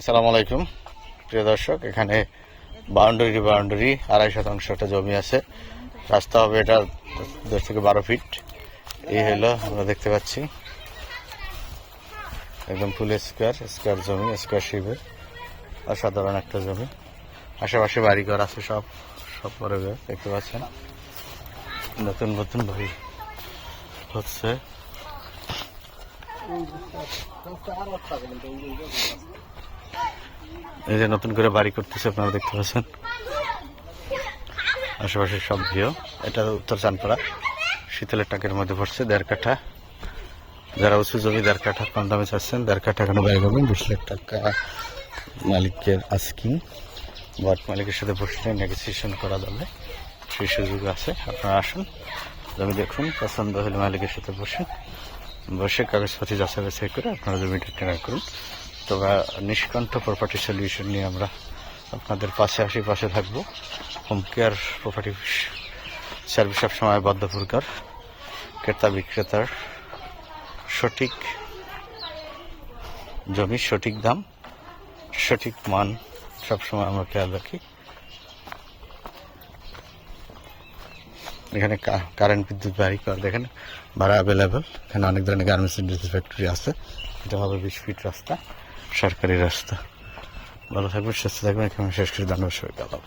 আসসালামু আলাইকুম। প্রিয় দর্শক, এখানে বাউন্ডারি বাউন্ডারি আড়াই শতাংশ একটা জমি আছে। রাস্তা হবে এটা দশ থেকে বারো ফিট। এই হলো আমরা দেখতে পাচ্ছি। একদম ফুল স্কোয়ার স্কোয়ার জমি, স্কোয়ার শিবের অসাধারণ একটা জমি। আশেপাশে বাড়িঘর আছে সব সব পরে দেখতে পাচ্ছেন। নতুন নতুন বাড়ি হচ্ছে। এই যে নতুন করে বাড়ি করতেছে, আপনারা দেখতে পাচ্ছেন। আশেপাশের সব ভিউ। এটা উত্তর চানপাড়া শীতলের টাকের মধ্যে পড়ছে দেড় কাঠা যারা উঁচু জমি দেড় কাঠা কম দামে চাচ্ছেন দেড় কাঠা এখানে বাইরে পাবেন বিশ লাখ টাকা মালিকের আস্কিং ওয়ার্ড মালিকের সাথে বসলে নেগোসিয়েশন করা যাবে। সেই সুযোগ আছে। আপনারা আসুন। জমি দেখুন, পছন্দ হলে মালিকের সাথে বসে বসে কাগজপাতি যাচাই বাছাই করে আপনারা জমিটা কেনা করুন। তবে নিষ্কান্ত প্রপার্টি সলিউশন নিয়ে আমরা আপনাদের পাশে আসি, পাশে থাকব। হোম কেয়ার প্রপার্টি সার্ভিস সবসময় বদ্ধপুরকার। ক্রেতা বিক্রেতার সঠিক জমির সঠিক দাম, সঠিক মান সবসময় আমরা খেয়াল রাখি। এখানে কারেন্ট বিদ্যুৎ বাড়ি কর, দেখেন, ভাড়া অ্যাভেলেবেল এখানে অনেক ধরনের গার্মেন্টস ইন্ডাস্ট্রি ফ্যাক্টরি আছে। এটা হবে বিশ ফিট রাস্তা। সরকারি রাস্তা ভালো থাকবেন সুস্থ থাকবেন এখানে শেষ করে ধন্যবাদ সবাইকে আল্লাহ।